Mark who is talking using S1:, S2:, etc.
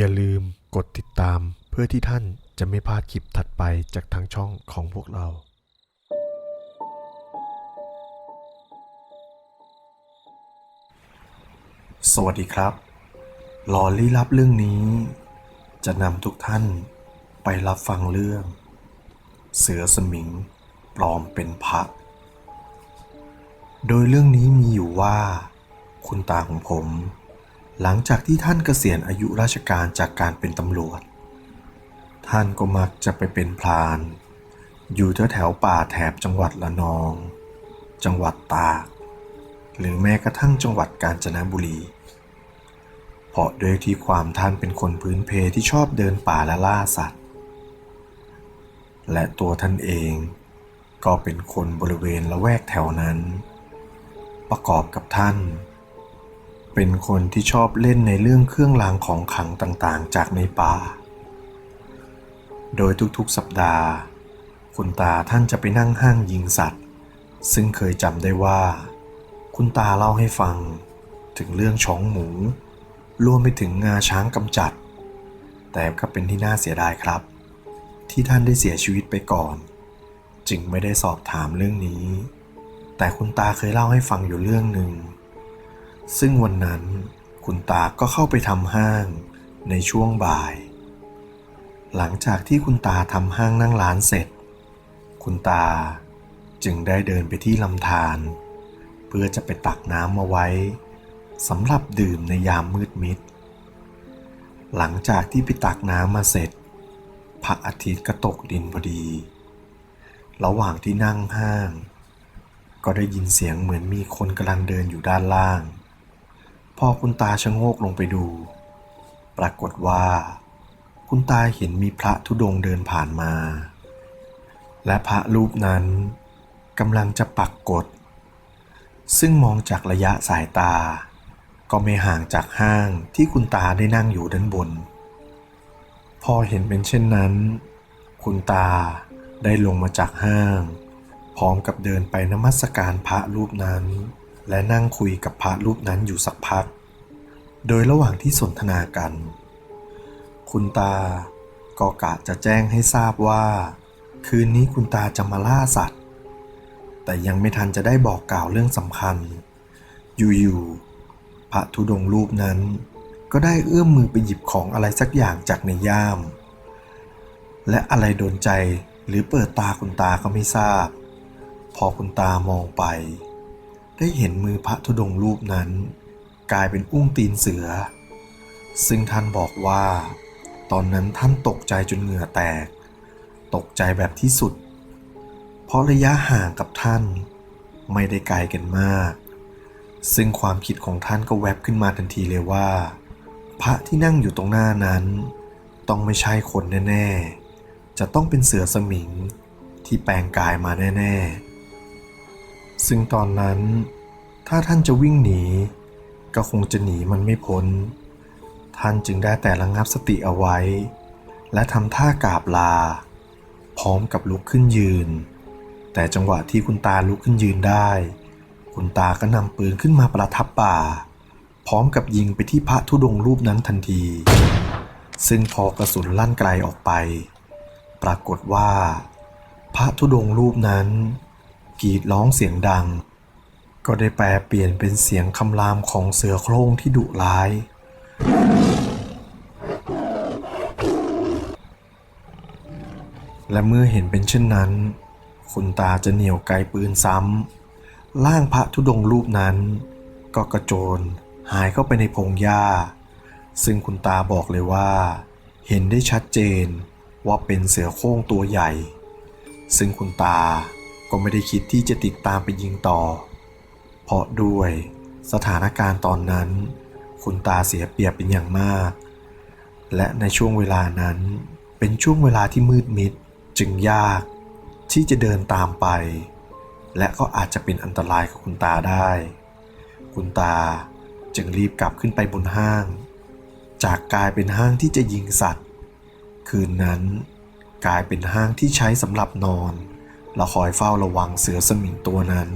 S1: อย่าลืมกดติดตาม เพื่อที่ท่านจะไม่พลาดคลิปถัดไปจากทางช่องของพวกเรา
S2: สวัสดีครับ หลอลี้ลับเรื่องนี้ จะนำทุกท่านไปรับฟังเรื่อง เสือสมิงปลอมเป็นพระ โดยเรื่องนี้มีอยู่ว่า คุณตาของผม หลังจากที่ท่านเกษียณอายุราชการจากการเป็นตำรวจ ท่านก็มักจะไปเป็นพราน อยู่แถวๆป่าแถบจังหวัดละนอง จังหวัดตาก หรือแม้กระทั่งจังหวัดกาญจนบุรี เพราะด้วยที่ความท่านเป็นคนพื้นเพที่ชอบเดินป่าและล่าสัตว์ และตัวท่านเองก็เป็นคนบริเวณละแวกแถวนั้น ประกอบกับท่าน เป็นคนที่ชอบเล่นในเรื่องเครื่องรางของขลังต่างๆ จากในป่า โดยทุกๆสัปดาห์ คุณตาท่านจะไปนั่งห้างยิงสัตว์ ซึ่งเคยจำได้ว่า คุณตาเล่าให้ฟังถึงเรื่องช้องหมู รวมไปถึงงาช้างกำจัด แต่ก็เป็นที่น่าเสียดายครับ ที่ท่านได้เสียชีวิตไปก่อน จึงไม่ได้สอบถามเรื่องนี้ แต่คุณตาเคยเล่าให้ฟังอยู่เรื่องหนึ่ง ซึ่งวันนั้นคุณตาก็เข้าไปทำห้างในช่วงบ่าย หลังจากที่คุณตาทำห้างนั่งร้านเสร็จ คุณตาจึงได้เดินไปที่ลำธารเพื่อจะไปตักน้ำมาไว้สำหรับดื่มในยามมืดมิด หลังจากที่ไปตักน้ำมาเสร็จพระอาทิตย์ก็ตกดินพอดี ระหว่างที่นั่งห้าง ก็ได้ยินเสียงเหมือนมีคนกำลังเดินอยู่ด้านล่าง พอคุณตาชะโงกลงไปดู ปรากฏว่า คุณตาเห็นมีพระธุดงค์เดินผ่านมา และพระรูปนั้นกำลังจะปักกฎซึ่งมองจากระยะสายตา ก็ไม่ห่างจากห้างที่คุณตาได้นั่งอยู่ด้านบน พอเห็นเป็นเช่นนั้น คุณตาได้ลงมาจากห้าง พร้อมกับเดินไปนมัสการพระรูปนั้น และนั่งคุยกับพระรูปนั้นอยู่สักพัก โดยระหว่างที่สนทนากัน คุณตาก็กะจะแจ้งให้ทราบว่า คืนนี้คุณตาจะมาล่าสัตว์ แต่ยังไม่ทันจะได้บอกกล่าวเรื่องสำคัญ อยู่ๆพระธุดงค์รูปนั้น ก็ได้เอื้อมมือไปหยิบของอะไรสักอย่างจากในย่าม และอะไรโดนใจหรือเปิดตาคุณตาก็ไม่ทราบ พอคุณตามองไป ได้เห็นมือพระธุดงค์รูปนั้น กลายเป็นอุ้งตีนเสือ ซึ่งท่านบอกว่า ตอนนั้นท่านตกใจจนเหงื่อแตก ตกใจแบบที่สุด เพราะระยะห่างกับท่านไม่ได้ไกลกันมาก ซึ่งความคิดของท่านก็แวบขึ้นมาทันทีเลยว่า พระที่นั่งอยู่ตรงหน้านั้น ต้องไม่ใช่คนแน่ ๆ จะต้องเป็นเสือสมิงที่แปลงกายมาแน่ ๆ ซึ่งตอนนั้น ถ้าท่านจะวิ่งหนี ก็คงจะหนีมันไม่พ้น ท่านจึงได้แต่ระงับสติเอาไว้ และทำท่ากราบลา พร้อมกับลุกขึ้นยืน แต่จังหวะที่คุณตาลุกขึ้นยืนได้ คุณตาก็นำปืนขึ้นมาประทับป่า พร้อมกับยิงไปที่พระธุดงรูปนั้นทันที ซึ่งพอกระสุนลั่นไกลออกไป ปรากฏว่า พระธุดงรูปนั้น กรีดร้องเสียงดัง ก็ได้แปลเปลี่ยนเป็นเสียงคำรามของเสือโคร่งที่ดุร้าย และเมื่อเห็นเป็นเช่นนั้น คุณตาจะเหนี่ยวไกปืนซ้ำร่างพระธุดงค์รูปนั้น ก็กระโจนหายเข้าไปในพงหญ้า ซึ่งคุณตาบอกเลยว่า เห็นได้ชัดเจนว่าเป็นเสือโคร่งตัวใหญ่ ซึ่งคุณตา ก็ไม่ได้คิดที่จะติดตามไปยิงต่อ เพราะด้วยสถานการณ์ตอนนั้น คุณตาเสียเปรียบเป็นอย่างมาก และในช่วงเวลานั้นเป็นช่วงเวลาที่มืดมิดจึงยากที่จะเดินตามไป และก็อาจจะเป็นอันตรายกับคุณตาได้ คุณตาจึงรีบกลับขึ้นไปบนห้าง จากกลายเป็นห้างที่จะยิงสัตว์ คืนนั้นกลายเป็นห้างที่ใช้สำหรับนอน และคอยเฝ้าระวังเสือสมิงตัวนั้น